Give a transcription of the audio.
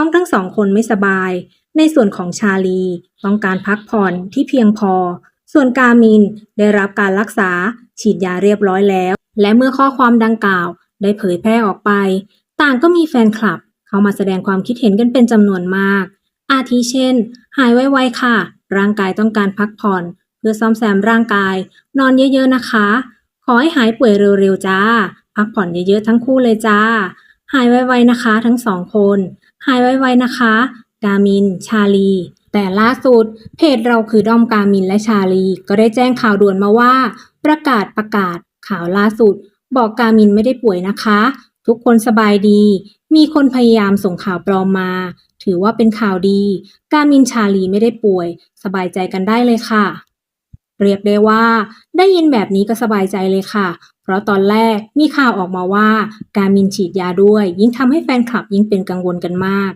น้องทั้งสองคนไม่สบาย ในส่วนของชาลี ต้องการพักผ่อนที่เพียงพอ ส่วนกามินได้รับการรักษาฉีดยาเรียบร้อยแล้ว และเมื่อข้อความดังกล่าว ได้เผยแพร่ออกไป ต่างก็มีแฟนคลับ เข้ามาแสดงความคิดเห็นกันเป็นจำนวนมาก อาทิเช่น หายไวๆค่ะ ร่างกายต้องการพักผ่อน เพื่อซ่อมแซมร่างกาย นอนเยอะๆนะคะ ขอให้หายป่วยเร็วๆจ้า พักผ่อนเยอะๆทั้งคู่เลยจ้า หายไวๆนะคะ ทั้งสองคน หายไวๆนะคะ กามิน ชาลี แต่ล่าสุด เพจเราคือด้อมกามินและชาลี ก็ได้แจ้งข่าวด่วนมาว่า ประกาศประกาศข่าวล่าสุด บอกกามินไม่ได้ป่วยนะคะ ทุกคนสบายดี มีคนพยายามส่งข่าวปลอมมา ถือว่าเป็นข่าวดี กามินชาลีไม่ได้ป่วย สบายใจกันได้เลยค่ะ เรียกได้ว่า ได้ยินแบบนี้ก็สบายใจเลยค่ะ เพราะตอนแรกมีข่าวออกมาว่า การมินฉีดยาด้วย ยิ่งทำให้แฟนคลับยิ่งเป็นกังวลกันมาก